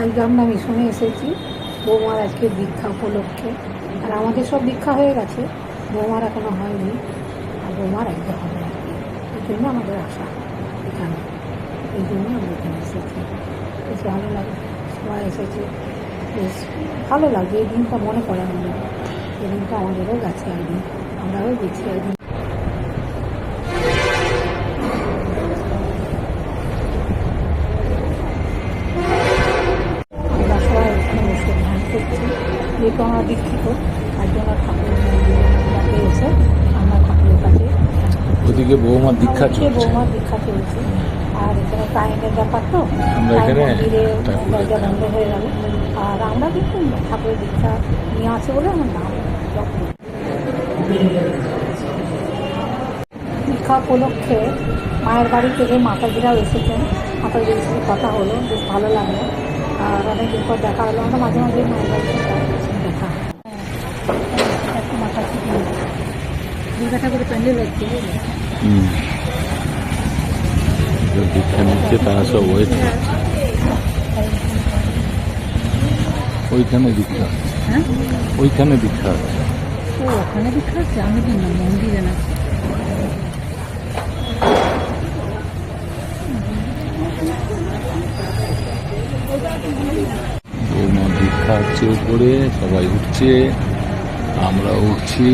আজকে আমরা মিশনে এসেছি, বৌমার আজকে দীক্ষা উপলক্ষে। আর আমাদের সব দীক্ষা হয়ে গেছে, বৌমার এখনও হয়নি, আর বৌমার আজকে হবে। আর কি এই জন্য আমাদের আশা এখানে, এই জন্য আমরা এখানে এসেছি। বেশ ভালো লাগে, সবাই এসেছে। বেশ ভালো লাগে, এই দিনটা মনে পড়ে আমাদের এই দিনটা আমাদেরও গেছে একদিন, আমরাও গেছি একদিন। যেহেতু আমরা দীক্ষিত তার জন্য ঠাকুরের মন্দিরে এসে আমরা ঠাকুরের কাছে ওদিকে বৌমার দীক্ষা চলছে। বৌমার দীক্ষা চলছে। আর এখানে টাইমের ব্যাপার তো আমরা এখানে দরজা বন্ধ হয়ে গেল। আর আমরা কিন্তু ঠাকুরের দীক্ষা নিয়ে আসে বলে আমার নাম দীক্ষা উপলক্ষে মায়ের বাড়ি থেকে মাতাজিরাও এসেছেন। মাতাজির সাথে কথা হলো বেশ ভালো লাগল। আর অনেকদিন পর দেখা হলো। আমরা মাঝে মাঝে মায়ের বাড়িতে যাই, দেখা হয়। হ্যাঁ, একটু মাথা ঠিক নেই দুর্গা ঠাকুরের প্যান্ডেল হচ্ছে। হুম। যে দীক্ষা নিচ্ছে তারা সব ওয়েট ওইখানে দীক্ষা হ্যাঁ? ওইখানে দীক্ষা ও ওখানে দীক্ষা হচ্ছে? আমি দিন না মন্দিরে না। বৌমা দীক্ষা হচ্ছে উপরে সবাই উঠছে আমরা উঠছি।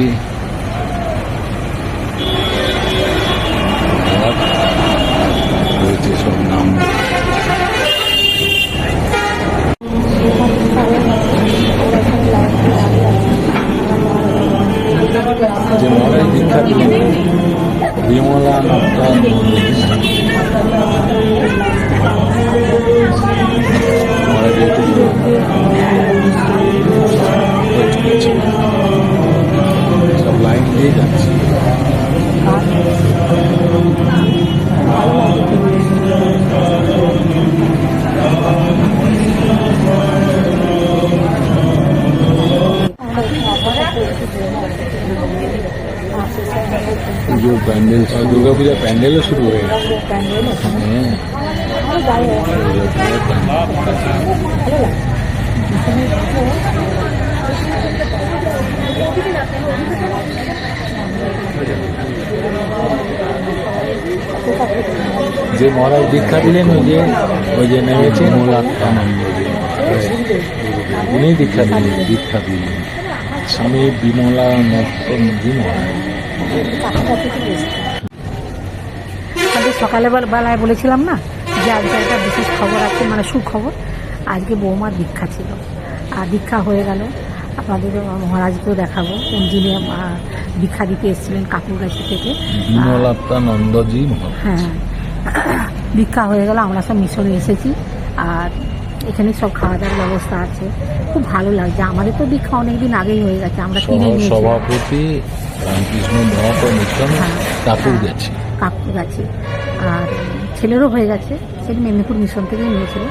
হয়েছে সব প্যান্ডেল দুর্গা পূজার প্যান্ডেলও শুরু হয়ে গেছে। হ্যাঁ যে মহারাজ দীক্ষা দিলেন ওই যে ওই যে নেমেছে মোলাত্মানন্দ উনি দীক্ষা দিলেন দীক্ষা দিলেন। স্বামী বিমলা নন্দজি আজকে সকালে বেল- বেলায় বলেছিলাম না যে আজকে একটা বিশেষ খবর আছে মানে সুখবর। আজকে বৌমার দীক্ষা ছিল। আর দীক্ষা হয়ে গেল। আপনাদের মহারাজকেও দেখাবো। কোন যিনি দীক্ষা দিতে এসেছিলেন কাকুর কাকুরগাছি থেকে। হ্যাঁ। দীক্ষা হয়ে গেল। আমরা সব মিশনে এসেছি। আর এখানে সব খাওয়া দাওয়ার ব্যবস্থা আছে। খুব ভালো লাগছে। আমাদের তো দীক্ষা অনেকদিন আগেই হয়ে গেছে আমরা কিনে নিয়েছি সভাপতি রামকৃষ্ণ। কাকুর হ্যাঁ। গেছে। কাকু গেছে। আর ছেলেরও হয়ে গেছে। সে মেদিনীপুর মিশন থেকে নিয়েছিল।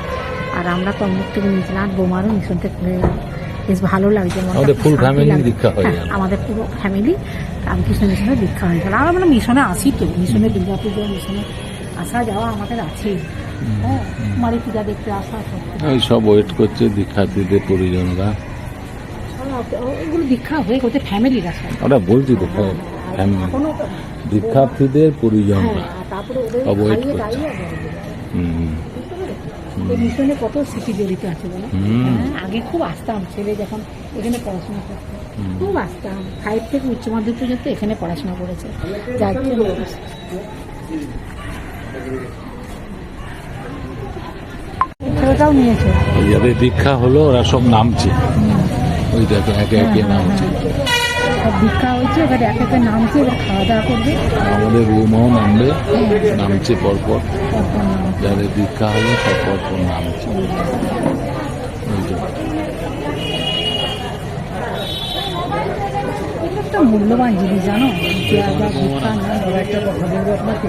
আর আমরা তমলুক থেকে নিয়েছিলাম আর বোমারও মিশন থেকে হয়ে গেল। বেশ ভালো লাগছে আমাদের family লাগছে। দীক্ষা হয়ে হ্যাঁ, গেল। আমাদের পুরো ফ্যামিলি রামকৃষ্ণ মিশনে দীক্ষা হয়ে গেল আমরা মানে মিশনে আসি তো মিশনে দুর্গা পুজো মিশনে আসা যাওয়া আমাদের আছে হ্যাঁ কুমারী পূজা দেখতে আসা এই সব ওয়েট করছে দীক্ষার্থীদের পরিজনরা। ওগুলো দীক্ষা হয়ে গেছে ফ্যামিলিরা সব ওরা বলছি তো ফ্যামিলি দীক্ষার্থীদের হ্যাঁ পরিজনরা ওদের সব খাইয়ে করছে। হুম। মিশনে কত স্মৃতি জড়িত আছে বলো। হ্যাঁ, আগে খুব আসতাম ছেলে যখন এখানে পড়াশোনা করতো খুব আসতাম। ফাইভ থেকে উচ্চ মাধ্যমিক পর্যন্ত এখানে পড়াশোনা করেছে। যার জন্য ছেলেটাও নিয়েছে। যাদের দীক্ষা হলো ওরা সব নামছে। ওই দেখো একে একে নামছে। দীক্ষা হয়েছে এবার এক একে নামছে এবার খাওয়া দাওয়া করবে। আমাদের বৌমাও নামবে নামছে পরপর। যাদের দীক্ষা হলো সব পরপর নামছে। একটা মূল্যবান জিনিস জানো? একটা কথা বলব আপনাকে।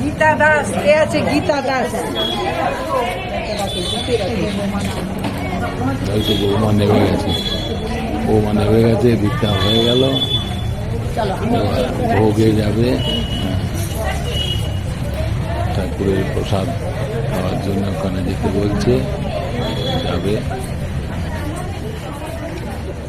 গীতা দাস কে আছে গীতা দাস। বৌমা নেমে গেছে। বৌমা নেমে গেছে দীক্ষা হয়ে গেল। ভোগে যাবে। ঠাকুরের প্রসাদ খাওয়ার জন্য ওখানে যেতে বলছে যাবে।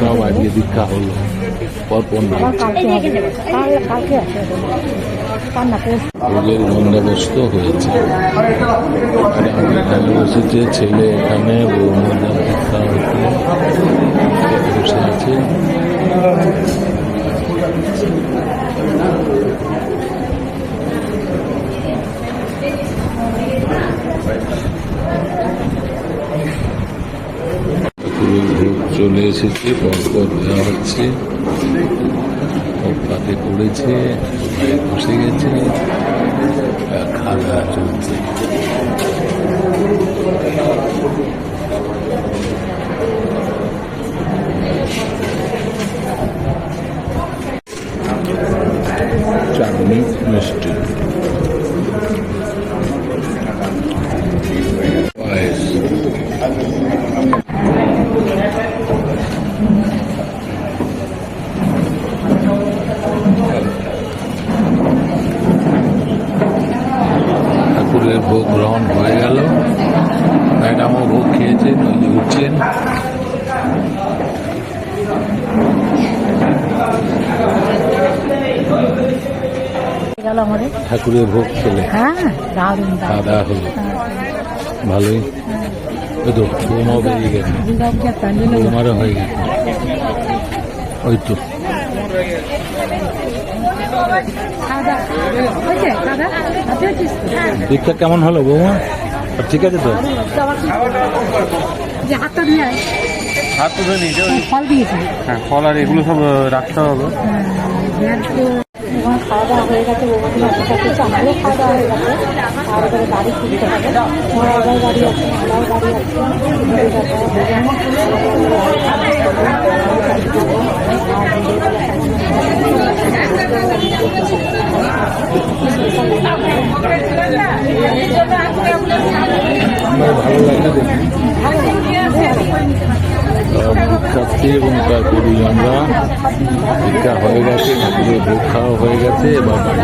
সব আজকে দীক্ষা হলো। পরপর না বন্দোবস্ত হয়েছে। এখানে এখানে বসেছে ছেলে এখানে বৌমাদের দীক্ষা হচ্ছে বসে আছে। চলে এসেছে পরপর দেওয়া হচ্ছে। পাতে পড়েছে বসে গেছে খাওয়া চলছে। আমাদের। ঠাকুরের ভোগ খেলে। হ্যাঁ দারুণ খাওয়া দাওয়া হলো। ভালোই। ওই তো বৌমাও বেরিয়ে গেছে। দুর্গা পূজার বৌমারও হয়ে গেছে। ওই তো। তো? কেমন হলো বৌমা? ঠিক আছে তো? যে হাতটা নিয়ে হাত ফল দিয়েছি। হ্যাঁ ফল আর এগুলো সব রাখতে হবে। ওখানে খাওয়া দাওয়া হয়ে গেছে ওখানে অপেক্ষা করছে আমারও খাওয়া দাওয়া হয়ে গেছে। আর এবারে বাড়ি ফিরতে হবে। আবার গাড়ি আছে আমার গাড়ি আছে ভালো দেখি গেছে এবং তারপরে আমরা ভিক্ষা হয়ে গেছে ঠাকুরের ভোগ খাওয়া হয়ে গেছে এবার বাড়ি